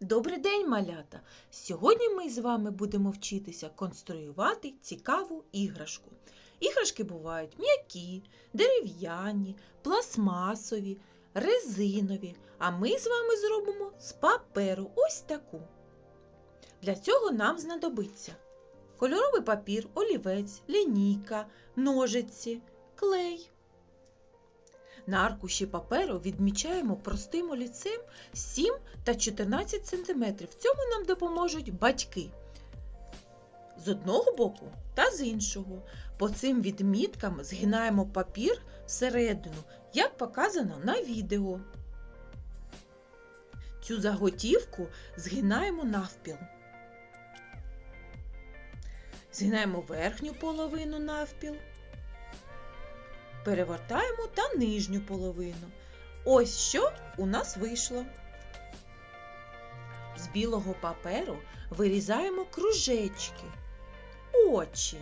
Добрий день, малята! Сьогодні ми з вами будемо вчитися конструювати цікаву іграшку. Іграшки бувають м'які, дерев'яні, пластмасові, резинові, а ми з вами зробимо з паперу ось таку. Для цього нам знадобиться кольоровий папір, олівець, лінійка, ножиці, клей. На аркуші паперу відмічаємо простим олівцем 7 та 14 см. В цьому нам допоможуть батьки. З одного боку та з іншого. По цим відміткам згинаємо папір всередину, як показано на відео. Цю заготівку згинаємо навпіл. Згинаємо верхню половину навпіл перевертаємо та нижню половину. Ось що у нас вийшло. З білого паперу вирізаємо кружечки, очі.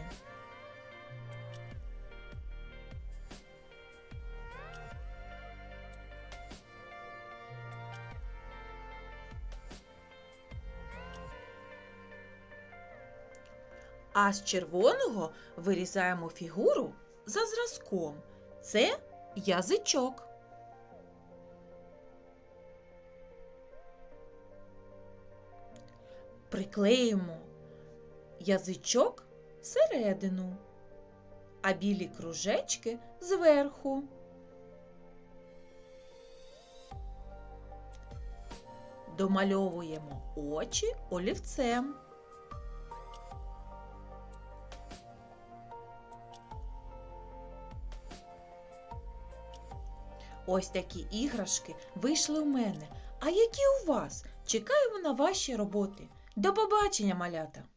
А з червоного вирізаємо фігуру за зразком. Це язичок. Приклеїмо язичок всередину, а білі кружечки зверху. Домальовуємо очі олівцем. Ось такі іграшки вийшли у мене. А які у вас? Чекаємо на ваші роботи. До побачення, малята!